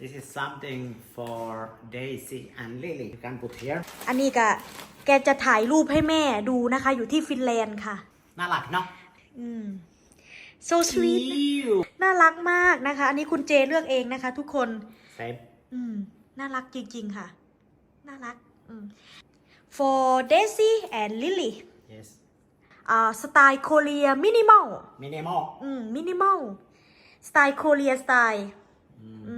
This is something for Daisy and Lily. You can put here. อันนี้ก็แกจะถ่ายรูปให้แม่ดูนะคะ อยู่ที่ฟินแลนด์ค่ะ น่ารักเนาะอืม so sweet น่ารักมากนะคะ อันนี้คุณเจเลือกเองนะคะ ทุกคน Same. อืม น่ารักจริงๆค่ะ น่ารักอืม for Daisy and Lily Yes. อ่าสไตล์โคเรียมินิมอล Minimal. อืมมินิมอลสไตล์โคเรียสไตล์ Tick,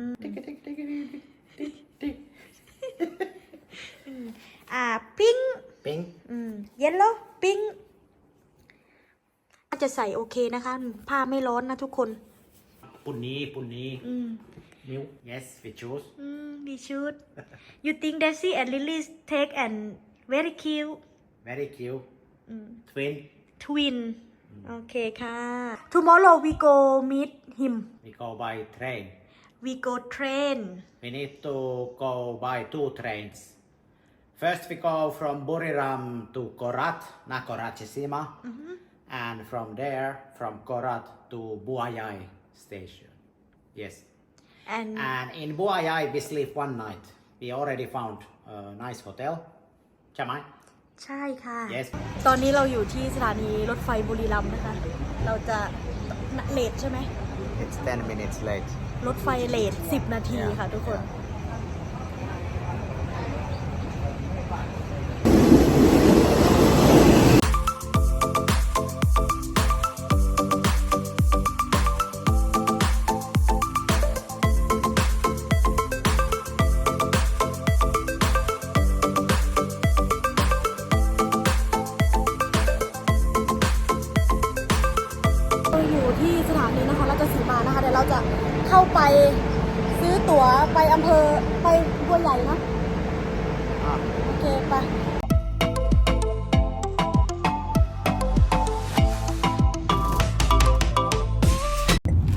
อ่าพิง Pink. อืม เยลโล่พิงจะใส่โอเคนะคะ ผ้าไม่ร้อนนะทุกคน Punni, punni. อืม New. Yes, we choose. อืม มีชุด you think Daisy and Lily take and very cute Very cute. อืม Twin. twin โอเคค่ะ tomorrow we go meet him We go by train. we go train We need to go by two trains. First, we go from Buriram to Korat, Nakorachisima, and from there, from Korat to Buayai station. Yes. and And in Buayai, we sleep one night. We already found a nice hotel. Chamai? ใช่ค่ะ Yes. ตอนนี้เราอยู่ที่สถานีรถไฟบุรีรัมย์นะคะ เราจะเลทใช่ไหม It's 10 minutes late. รถไฟเลท10 นาทีค่ะทุกคนเที่สถานีนครราชสีมานะคะเดี๋ยวเราจะเข้าไปซื้อตั๋วไปอำเภอไปบัวใหญ่นะ Ah. โอเคไป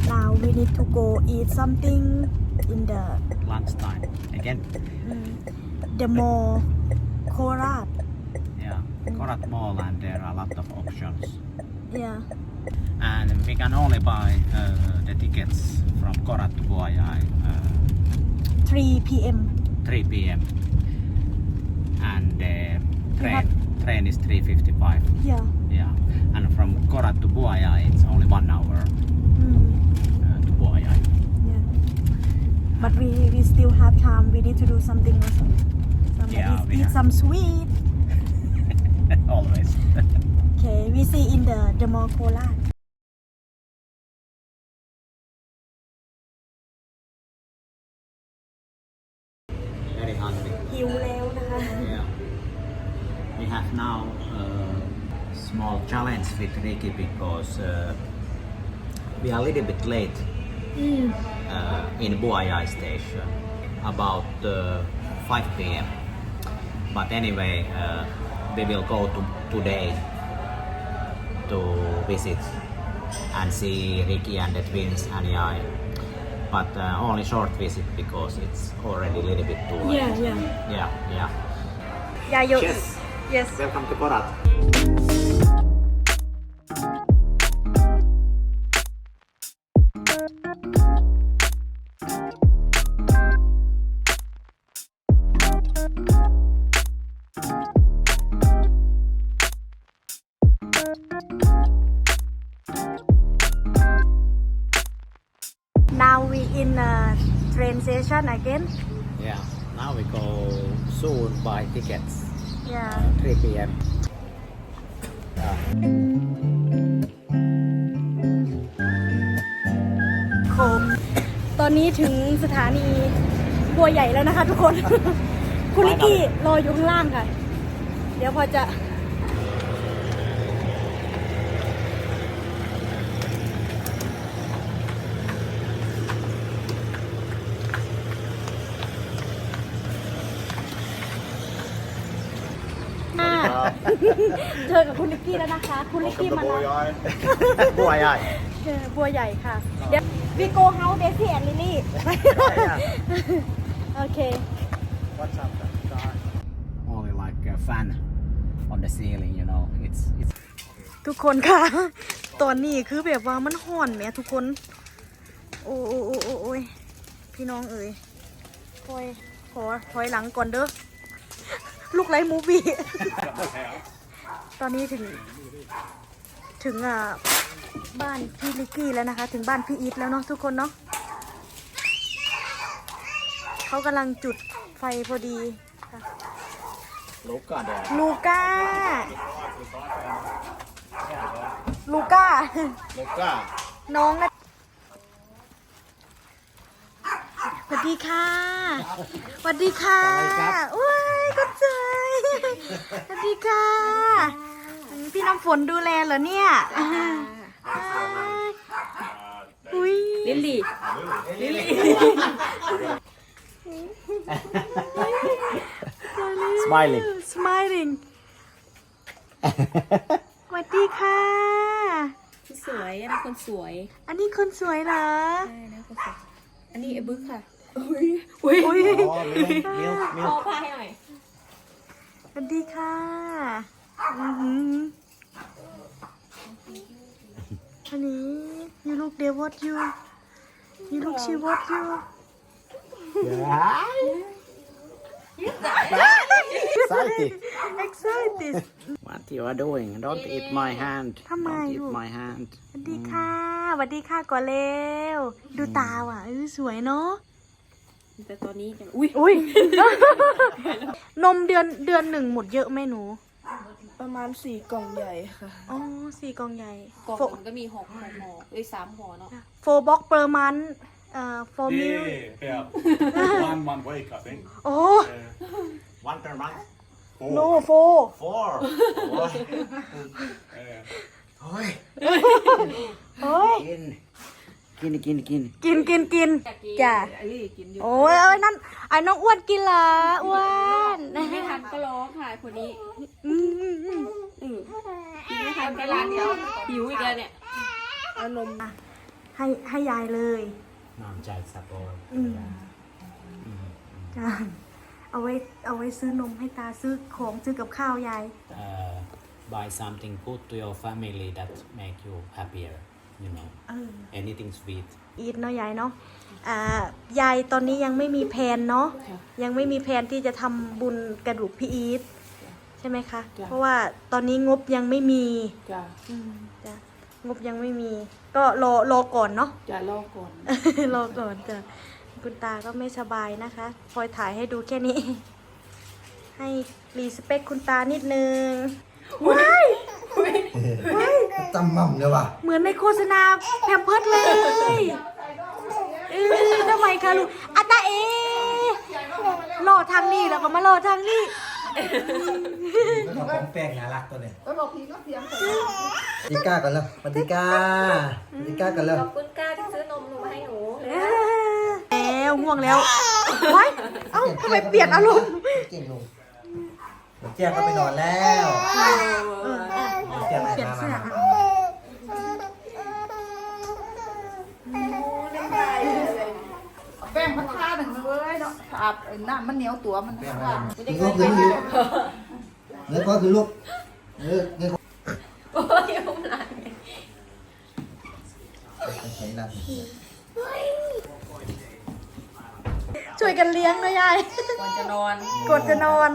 Now we need to go eat something in the Lunchtime. Again? the mall Korat Yeah. Korat Mall, and there are a lot of options. yeah And we can only buy uh, the tickets from Korat to Buayai uh, 3 p.m. 3 p.m. And the train, train is 3.55. yeah Yeah. And from Korat to Buayai, it's only one hour mm. uh, to Buayai. Yeah. But we we still have time. We need to do something also. Some Yeah, eat, we eat have- some sweet. Always. Okay, we see in the the mall. Have now a small challenge with Ricky because uh, we are a little bit late uh, in Buayai station, about uh, 5 p.m. But anyway, uh, we will go to today to visit and see Ricky and the twins and I. But uh, only short visit because it's already a little bit too late. Yeah, yeah. Yeah, yeah. Yeah, you. Cheers. Yes. Welcome to Korat. Now we in a train station again. Yeah. Now we go soon buy tickets. Yeah. 3 p.m. Yeah. โคมตอนนี้ถึงสถานีบัวใหญ่แล้วนะคะทุกคน คุณลิกกี้รออยู่ข้างล่างค่ะ เดี๋ยวพอจะ อ่า เจอกับคุณลิกกี้แล้วนะคะ คุณลิกกี้มาแล้ว Buayai. เจอบัวใหญ่ค่ะ เดี๋ยว we go house Daisy and Lily โอเค What's up? Only like a fan on the ceiling, you know. It's it's ทุกคนค่ะ ตอนนี้คือแบบว่ามันห่อนแหมทุกคน โอ้โอ้โอ้โอ้ยพี่น้องเอ๋ยถอยขอถอยหลังก่อนเด้อ ลูกไรมูฟี่ ตอนนี้ถึง ถึงอ่าบ้านพี่ลิกกี้แล้วนะคะ ถึงบ้านพี่อีทแล้วเนาะทุกคนเนาะเขากำลังจุดไฟพอดีค่ะ Look at that. ลูก้าลูก้า Look at. น้องนะสวัสดีค่ะสวัสดีค่ะอุ้ยก็ใจสวัสดีค่ะ พี่น้ำฝนดูแลเหรอเนี่ยอุ้ยลิลลี่ Smiling. smiling สวัสดีค่ะ สวยอันนี้คนสวย อันนี้คนสวยเหรอ ใช่นะคนสวย อันนี้ไอ้บึ้กค่ะ อุ้ย Oh, milk, milk, พอ milk. ผ้าให้หน่อย สวัสดีค่ะ อือหืออันนี้ you look they what you you look she what you Excited. excited What you are doing? Don't eat my hand. ทำไม Don't ลู eat ก my hand. สวัสดีค่ะสวัสดีค่ะก่อนเร็ว ดูตาว่ะเออสวยเนาะแต่ตอนนี้จะอุ้ยอุ้ยนมเดือนเดือนหนึ่งหมดเยอะไหมหนู ประมาณสี่กล่องใหญ่ค่ะ อ๋อสี่กล่องใหญ่กล่องโฟมันก็มีหกหกห่อเอ้ยสามห่อเนาะโฟบ็อกเปอร์มันเอ่อ for meal Yeah, yeah. one one week, I think. โอ้ Yeah. One per month. Four. no four Four. Yeah. Oi. เฮ้ยกิน กินกินกินกินกินกินจ้ะโอ้ยเอ้ยนั่นไอ้น้องอ้วนกินเหรออ้วนไม่ทันก็ร้องค่ะคนนี้อืมอืมอืมอืมไม่ทันก็ร้านเดียวหิวอีกแล้วเนี่ยเอานมให้ให้ยายเลยน้ำใจสับปะรดอืมจ้ะเอาไว้เอาไว้ซื้อนมให้ตาซื้อของซื้อกับข้าวยาย uh, buy something good to your family that make you happier you know เออ anything sweet อีทเนาะยายเนาะอ่ายายตอนนี้ยังไม่มีแผนเนาะยังไม่มีแผนที่จะทำบุญกระดูกพี่อีทใช่ไหมคะเพราะว่าตอนนี้งบยังไม่มีจ้ะอืมจ้ะงบยังไม่มี ก็รอรอก่อนเนาะ จะรอก่อน รอก่อนจ้ะคุณตาก็ไม่สบายนะคะพลอยถ่ายให้ดูแค่นี้ ให้รีสเปคคุณตานิดนึงว้าย จำมั่มเลยว่ะเหมือนในโฆษณาแพมเพิร์ดเลยเออทำไมคะลูกอาตาเอโลดทางนี้แล้วก็มาโลดทางนี้แล้วก็ของแป้งน่ารักตัวเนี่ยก็บอกพีก็เสียงดีก้ากันแล้วสวัสดีก้าสวัสดีก้ากันแล้วขอบคุณก้าที่ซื้อนมหนูมาให้หนูแล้วง่วงแล้วว้ายเอ้าทำไมเปลี่ยนอารมณ์ เก่งลงเดี๋ยวเจ้าก็ไปนอนแล้วเดี๋ยวเจ้าเปลี่ยนมาเสื้อมาอะแป้งมันค่าหนึ่งเลยเนาะอาบไอ้น้ำมันเหนียวตัวมันแป้งมาคือลูกคือลูกเนื้อก็คือลูกเนื้อเนื้อโอ้ยผมหลานใช้น้ำช่วยกันเลี้ยงนะยายก่อนจะนอนกดจะนอน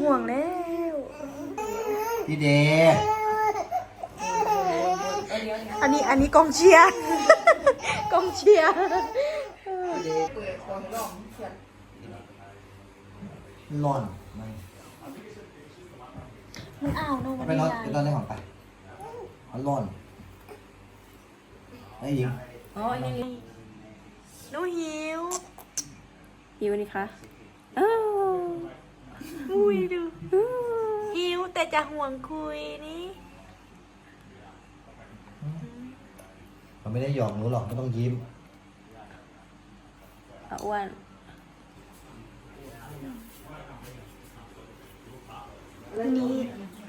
ง่วงแล้วพี่เดอันนี้อันนี้กองเชียร์ กองเชียร์ร้อนไหมมันอ้าวเนอะวันไปนี้นอนยายไปนอนในห้องไปมันร้อนไอ้หญิงอ๋ออันนี้หนูหิวหิวนี่คะอ้าว อุ้ยดูหิวแต่จะห่วงคุยนี่มันไม่ได้หยอกหนูหรอกไม่ต้องยิ้มอะอ้วนวันนี้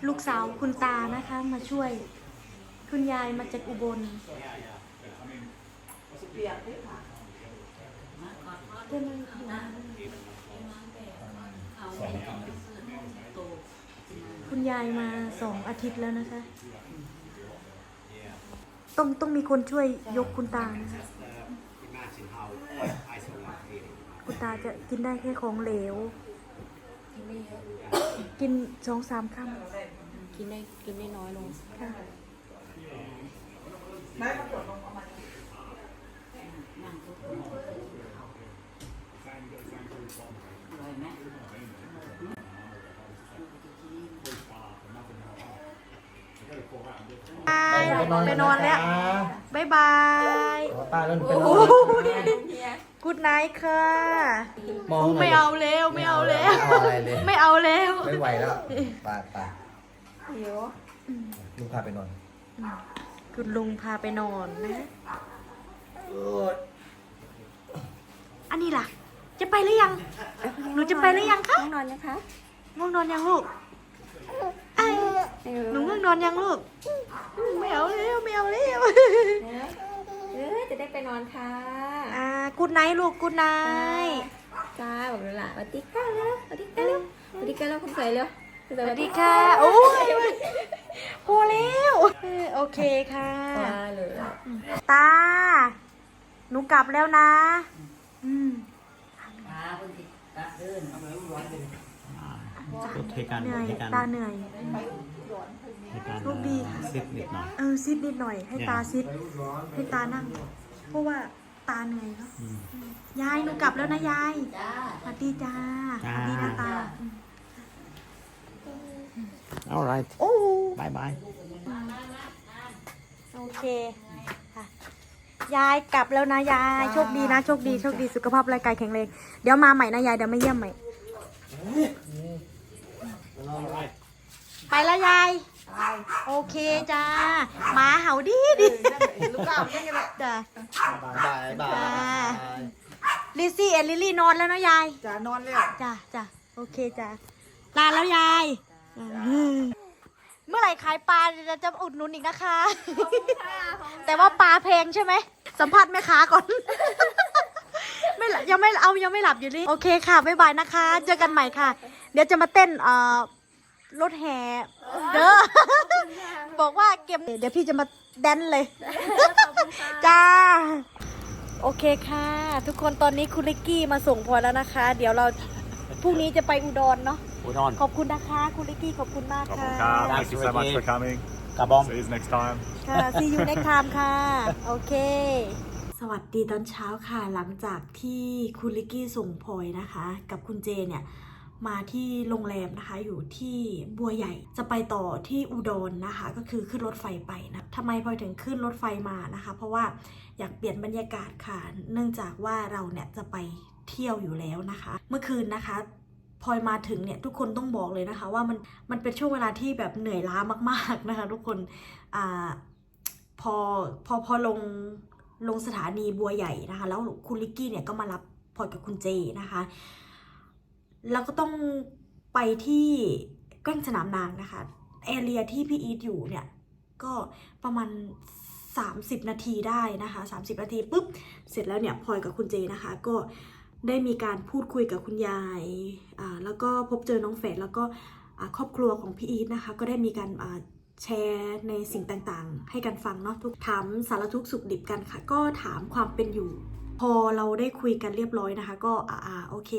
ลูกสาวคุณตานะคะ มาช่วย คุณยายมาจากอุบล คุณยายมาสองอาทิตย์แล้วนะคะ ต้องต้องมีคนช่วยยกคุณตานะคะ imagine how I ตาจะกินได้แค่ของเหลว กินสองสามคกินได้กินได้น้อยลงำค่ะ ไปไปนอนแล้วบายบายขอป้าเล่นไปนโอ้อนยกูดไนท์ค่ะมองหน่ยไม่เอาแล้วไม่เอาแล้ว ไม่เอาอะไรเลยไม่เอาแล้วไม่ไหวแล้วไปไปเดี๋ยวลุงพาไปนอนคุณลุงพาไปนอนนะโอ้ยอันนี้ล่ะ จะไปหรือยัง หนูจะไปหรือยังคะห้องนอนนะคะง่วงนอนยังลูกไอ้ หนูง่วงนอนยังลูกไม่เอาแล้วไม่เอาแล้วเออจะได้ไปนอนค่ะ อ่ากูดไนท์ลูกกูดไนท์จ้าบอกเลยล่ะสวัสดีค่ะแล้วสวัสดีค่ะแล้วสวัสดีค่ะแล้วคุณใส่แล้วสวัสดีค่ะ โอ้ยพอแล้วเออโอเคค่ะมาเลยตา หนูกลับแล้วนะ อืมก็เทกันเหนื่อยเทกันตาเหนื่อย เทกันโชคดีค่ะ ซิดนิดหน่อย เออซิดนิดหน่อย ให้เนี่ยตาซิดให้ตานั่ง เพราะว่าตาเหนื่อยเนาะยายหนูกลับแล้วนะยายสวัสดีจ้าสจ้า วัสดีนะตา alright โอ้บายบายโอเคค่ะยายกลับแล้วนะยายโชคดีนะโชคดีโชคดีสุขภาพร่างกายแข็งแรงเดี๋ยวมาใหม่นะยายเดี๋ยวมาเยี่ยมใหม่ ไปแล้วยายโอเคจ้าหมาเห่าดีดีลูกเก้าเป็นยังไงจ้าบายบายจ้า ลิซซี่เอ็นลิลลี่นอนแล้วนะยาย จะนอนแล้วจ้าจ้าโอเคจ้าลาแล้วยายเมื่อไหร่ขายปลาจะจะอุดหนุนอีกนะคะ แต่ว่าปลาแพงใช่ไหม สัมภาษณ์แม่ค้าก่อน ไม่หลับยังไม่เอายังไม่หลับอยู่นี่โอเคค่ะ บ๊ายบายนะคะ เจอกันใหม่ค่ะ เดี๋ยวจะมาเต้นเอ่อ รถแห่เด้อบอกว่าเก็บเดี๋ยวพี่จะมาแดนเลย จ้า โอเคค่ะ ทุกคนตอนนี้คุณลิกกี้มาส่งพลอยแล้วนะคะ เดี๋ยวเราพรุ่งนี้จะไปอุดรเนาะอุดรขอบคุณนะคะ คุณลิกกี้ขอบคุณมากค่ะ Thank you so much for coming. กระบอม See you next time. ค่ะ see you next time ค่ะ โอเค สวัสดีตอนเช้าค่ะ หลังจากที่คุณลิกกี้ส่งพลอยนะคะ กับคุณเจเนี่ย มาที่โรงแรมนะคะอยู่ที่บัวใหญ่จะไปต่อที่อุดรนะคะ ก็คือขึ้นรถไฟไปนะทำไมพลอยถึงขึ้นรถไฟมานะคะ เพราะว่าอยากเปลี่ยนบรรยากาศค่ะ เนื่องจากว่าเราเนี่ยจะไปเที่ยวอยู่แล้วนะคะ เมื่อคืนนะคะพลอยมาถึงเนี่ยทุกคนต้องบอกเลยนะคะ ว่ามันมันเป็นช่วงเวลาที่แบบเหนื่อยล้ามาก ๆนะคะ ทุกคนอ่าพอพอพอลงลงสถานีบัวใหญ่นะคะ แล้วคุณลิกกี้เนี่ยก็มารับพลอยกับคุณเจนะคะ แล้วก็ต้องไปที่แกล้งสนามนางนะคะแอเรียที่พี่อีทอยู่เนี่ย ก็ประมาณ 30 นาทีได้นะคะ 30 นาทีปุ๊บ เสร็จแล้วเนี่ยพลอยกับคุณเจนะคะ ก็ได้มีการพูดคุยกับคุณยายอ่าแล้วก็พบเจอน้องแฝดแล้วก็ครอบครัวของพี่อีทนะคะ ก็ได้มีการแชร์ในสิ่งต่างๆ ให้กันฟังเนาะทุกถามสารทุกสุขดิบกันค่ะ ก็ถามความเป็นอยู่ พอเราได้คุยกันเรียบร้อยนะคะ ก็อ่าโอเค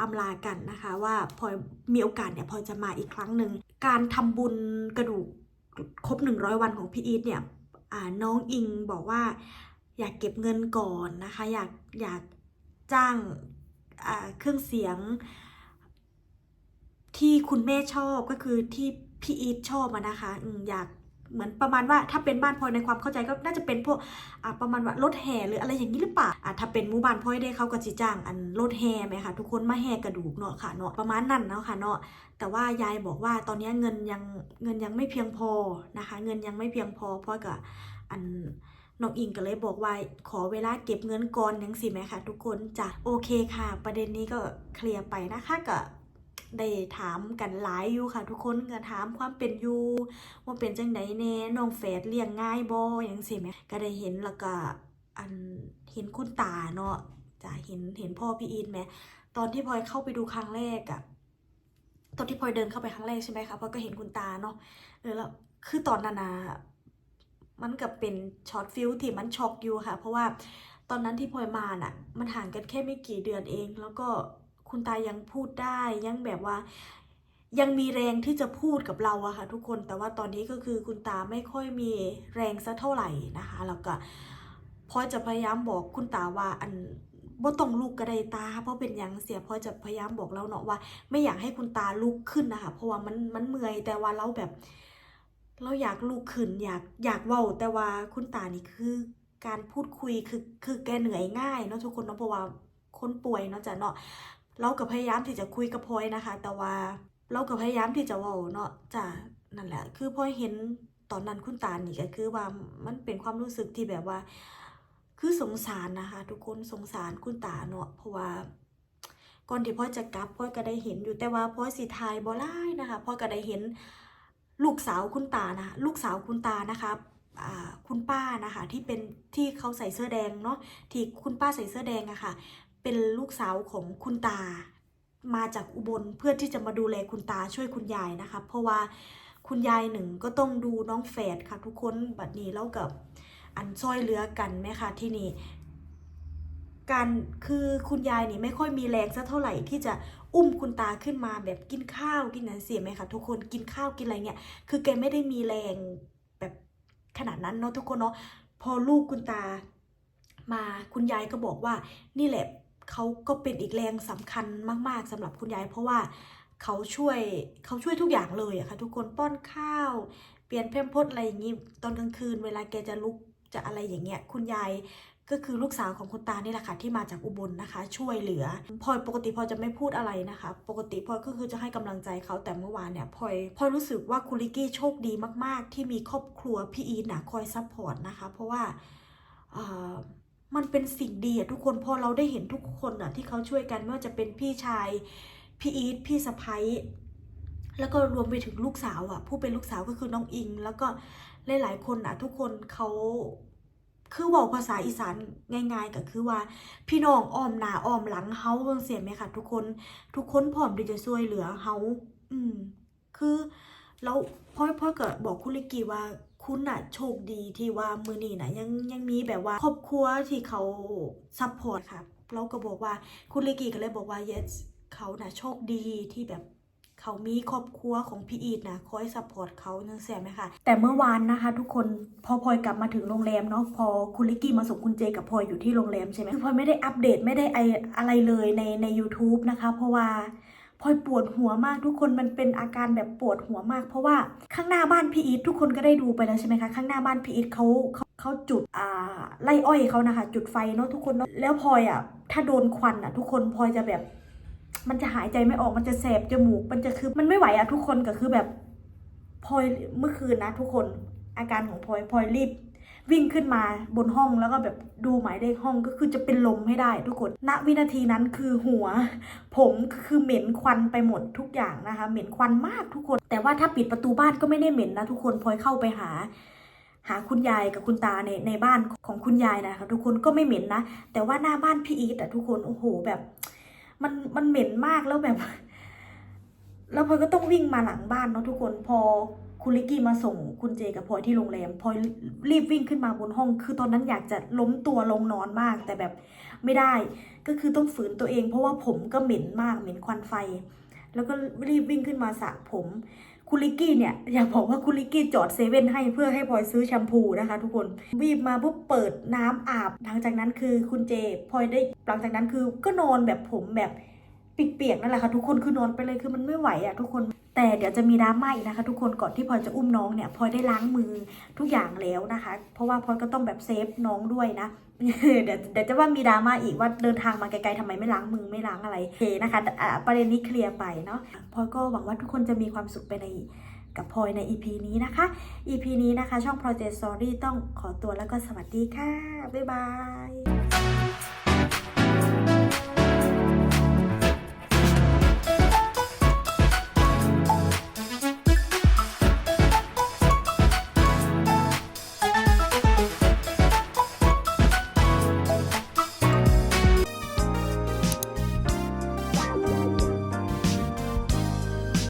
อำลากันนะคะ ว่าพอมีโอกาสเนี่ยพอจะมาอีกครั้งหนึ่งการทำบุญกระดูกครบ 100 วันของพี่อีทเนี่ยอ่าน้องอิงบอกว่าอยากเก็บเงินก่อนนะคะ อยากอยากจ้างเครื่องเสียง ที่คุณแม่ชอบก็คือที่พี่อีทชอบนะคะอยาก เหมือนประมาณว่าถ้าเป็นบ้านพลอยในความเข้าใจก็น่าจะเป็นพวกอ่าประมาณว่ารถแห่หรืออะไรอย่างนี้หรือเปล่าอ่าถ้าเป็นหมู่บ้านพลอยได้เขาก็จิจ้างอันรถแห่ไหมคะทุกคนมาแห่กระดูกเนาะค่ะเนาะประมาณนั้นเนาะค่ะเนาะแต่ว่ายายบอกว่าตอนนี้เงินยังเงินยังไม่เพียงพอนะคะ เงินยังไม่เพียงพอเพราะกับอันน้องอิงก็เลยบอกว่าขอเวลาเก็บเงินก่อนยังสิแม่ค่ะทุกคนจ้ะโอเคค่ะ ประเด็นนี้ก็เคลียร์ไปนะคะก็ ได้ถามกันหลายอยู่ค่ะ ทุกคนก็ถามความเป็นอยู่ว่าเป็นจังไดแน่น้องแฝดเลี้ยงง่ายบ่ยังสิแม่ก็ได้เห็นแล้วก็อันเห็นคุณตาเนาะจะเห็นเห็นพ่อพี่อีทไหมตอนที่พลอยเข้าไปดูครั้งแรกอะตอนที่พลอยเดินเข้าไปครั้งแรกใช่ไหมคะพลอยก็เห็นคุณตาเนาะเออแล้วคือตอนนั้นนะมันกับเป็นช็อตฟิลที่มันช็อกอยู่ค่ะ เพราะว่าตอนนั้นที่พลอยมาน่ะ มันห่างกันแค่ไม่กี่เดือนเอง แล้วก็ คุณตายังพูดได้ยังแบบว่ายังมีแรงที่จะพูดกับเราอะค่ะทุกคนแต่ว่าตอนนี้ก็คือคุณตาไม่ค่อยมีแรงสักเท่าไหร่นะคะแล้วก็พอจะพยายามบอกคุณตาว่าอันบ่ต้องลุกกระไดตา เพราะเป็นยังเสียพอจะพยายามบอกเราเนาะว่า ไม่อยากให้คุณตาลุกขึ้นนะคะเพราะว่ามันมันเมื่อยแต่ว่าเราแบบ เราอยากลุกขึ้นอยากอยากเว้าแต่ว่าคุณตานี่คือการพูดคุยคือคือแกเหนื่อยง่ายเนาะทุกคนเนาะเพราะว่าคนป่วยเนาะจ้ะเนาะ เราก็พยายามที่จะคุยกับพลอยนะคะ แต่ว่าเราก็พยายามที่จะว้าเนาะจ้ะนั่นแหละ คือพลอยเห็นตอนนั้นคุณตานี่ก็คือว่ามันเป็นความรู้สึกที่แบบว่า คือสงสารนะคะ ทุกคนสงสารคุณตาเนาะเพราะว่าก่อนที่พ่อจะกลับพ่อก็ได้เห็นอยู่แต่ว่าพ่อสิทายบ่ไล่นะคะพ่อก็ได้เห็นลูกสาวคุณตานะลูกสาวคุณตานะคะคุณป้านะคะที่เป็นที่เขาใส่เสื้อแดงเนาะที่คุณป้าใส่เสื้อแดงอะค่ะ เป็นลูกสาวของคุณตา มาจากอุบลเพื่อที่จะมาดูแลคุณตาช่วยคุณยายนะคะเพราะว่าคุณยายหนึ่งก็ต้องดูน้องแฝดค่ะทุกคนบัดนี้แล้วกับอันช่อยเหลือกันไหมคะที่นี่การคือคุณยายนี่ไม่ค่อยมีแรงสักเท่าไหร่ที่จะอุ้มคุณตาขึ้นมาแบบกินข้าวกินอะไรเสียไหมคะทุกคนกินข้าวกินอะไรเนี่ยคือแกไม่ได้มีแรงแบบขนาดนั้นเนาะทุกคนเนาะพอลูกคุณตามาคุณยายก็บอกว่านี่แหละ เขาก็เป็นอีกแรงสำคัญมาก ๆสำหรับคุณยาย เพราะว่าเขาช่วยเขาช่วยทุกอย่างเลยอะค่ะ ทุกคนป้อนข้าว เปลี่ยนเพมพดอะไรอย่างงี้ตอนกลางคืน เวลาแกจะลุกจะอะไรอย่างเงี้ยคุณยายก็คือลูกสาวของคุณตานี่แหละค่ะที่มาจากอุบลนะคะ ช่วยเหลือพลอยปกติพลอยจะไม่พูดอะไรนะคะ ปกติพลอยก็คือจะให้กำลังใจเขาแต่เมื่อวานเนี่ยพลอยพลอยรู้สึกว่าคุณลิกกี้โชคดีมาก ๆ ที่มีครอบครัวพี่อีทนะคอยซัพพอร์ตนะคะ เพราะว่าอ มันเป็นสิ่งดีอะทุกคนพอเราได้เห็นทุกคนอะที่เขาช่วยกันไม่ว่าจะเป็นพี่ชาย พี่อีทพี่สะพ้ยแล้วก็รวมไปถึงลูกสาวอะผู้เป็นลูกสาวก็คือน้องอิง แล้วก็หลายๆคนอะทุกคนเขาคือเว่าภาษาอีสานง่ายๆก็คือว่า พี่น้องอ้อมหน้าอ้อมหลังเฮาเบิ่งเสียไหมคะทุกคน ทุกคนพร้อมที่จะช่วยเหลือเฮาอืมคือ แล้วพ่อพ่อก็บอกคุณลิกกี้ว่าคุณน่ะโชคดีที่ว่ามือนี้น่ะยังยังมีแบบว่าครอบครัวที่เขาซัพพอร์ตค่ะเราก็บอกว่าคุณลิกกี้ก็เลยบอกว่า yes เขาน่ะโชคดีที่แบบเขามีครอบครัวของพี่อีทนะคอยซัพพอร์ตเขาเนื่องเสียไหมคะแต่เมื่อวานนะคะ ทุกคนพอพลอยกลับมาถึงโรงแรมเนาะพอคุณลิกกี้มาส่งคุณเจกับพลอยอยู่ที่โรงแรมใช่ไหมคือพลอยไม่ได้อัปเดตไม่ได้ไออะไรเลยในใน u t u b e นะคะ เพราะว่า พลอยปวดหัวมากทุกคนมันเป็นอาการแบบปวดหัวมาก เพราะว่าข้างหน้าบ้านพี่อีททุกคนก็ได้ดูไปแล้วใช่ไหมคะข้างหน้าบ้านพี่อีทเขาเขาเขาจุดอ่าไล่อ้อยเขานะคะ จุดไฟเนาะทุกคนเนาะแล้วพลอยอะถ้าโดนควันอะ ทุกคนพลอยจะแบบ มันจะหายใจไม่ออกมันจะแสบจมูก มันจะคือมันไม่ไหวอะทุกคนก็คือแบบพลอยเมื่อคืนนะ ทุกคนอาการของพลอยพลอยรีบ วิ่งขึ้นมาบนห้องแล้วก็แบบดูหมายเลขห้องก็คือจะเป็นลมให้ได้ทุกคน ณ วินาทีนั้นคือหัว ผมคือเหม็นควันไปหมดทุกอย่างนะคะ เหม็นควันมากทุกคน แต่ว่าถ้าปิดประตูบ้านก็ไม่ได้เหม็นนะทุกคนพลอยเข้าไปหา หาคุณยายกับคุณตาในในบ้านของคุณยายนะคะทุกคนก็ไม่เหม็นนะ แต่ว่าหน้าบ้านพี่อีทอะทุกคนโอ้โหแบบ มันมันเหม็นมากแล้วแบบ แล้วพลอยก็ต้องวิ่งมาหลังบ้านเนาะทุกคนพอ คุณลิกกี้มาส่งคุณเจกับพลอยที่โรงแรมพลอยรีบวิ่งขึ้นมาบนห้อง คือตอนนั้นอยากจะล้มตัวลงนอนมาก แต่แบบไม่ได้ ก็คือต้องฝืนตัวเอง เพราะว่าผมก็เหม็นมากเหม็นควันไฟ แล้วก็รีบวิ่งขึ้นมาสระผมคุณลิกกี้เนี่ยอยากบอกว่าคุณลิกกี้จอดเซเว่นให้เพื่อให้พลอยซื้อแชมพูนะคะ ทุกคนวีบมาปุ๊บเปิดน้ำอาบหลังจากนั้นคือคุณเจพลอยได้หลังจากนั้นคือก็นอนแบบผมแบบ เปียกๆนั่นแหละค่ะทุกคนคือนอนไปเลยคือมันไม่ไหวอะทุกคนแต่เดี๋ยวจะมีดราม่าอีกนะคะ ทุกคนก่อนที่พลอยจะอุ้มน้องเนี่ยพลอยได้ล้างมือทุกอย่างแล้วนะคะ เพราะว่าพลอยก็ต้องแบบเซฟน้องด้วยนะเดี๋ยวเดี๋ยวจะว่ามีดราม่าอีกว่าเดินทางมาไกลๆทำไมไม่ล้างมือไม่ล้างอะไรเคนะคะแต่ประเด็นนี้เคลียร์ไปเนาะพลอยก็หวังว่าทุกคนจะมีความสุขไปในกับพลอยใน EP นี้นะคะ EP นี้นะคะ ช่อง Project Story ต้องขอตัวแล้วก็สวัสดีค่ะ บ๊ายบาย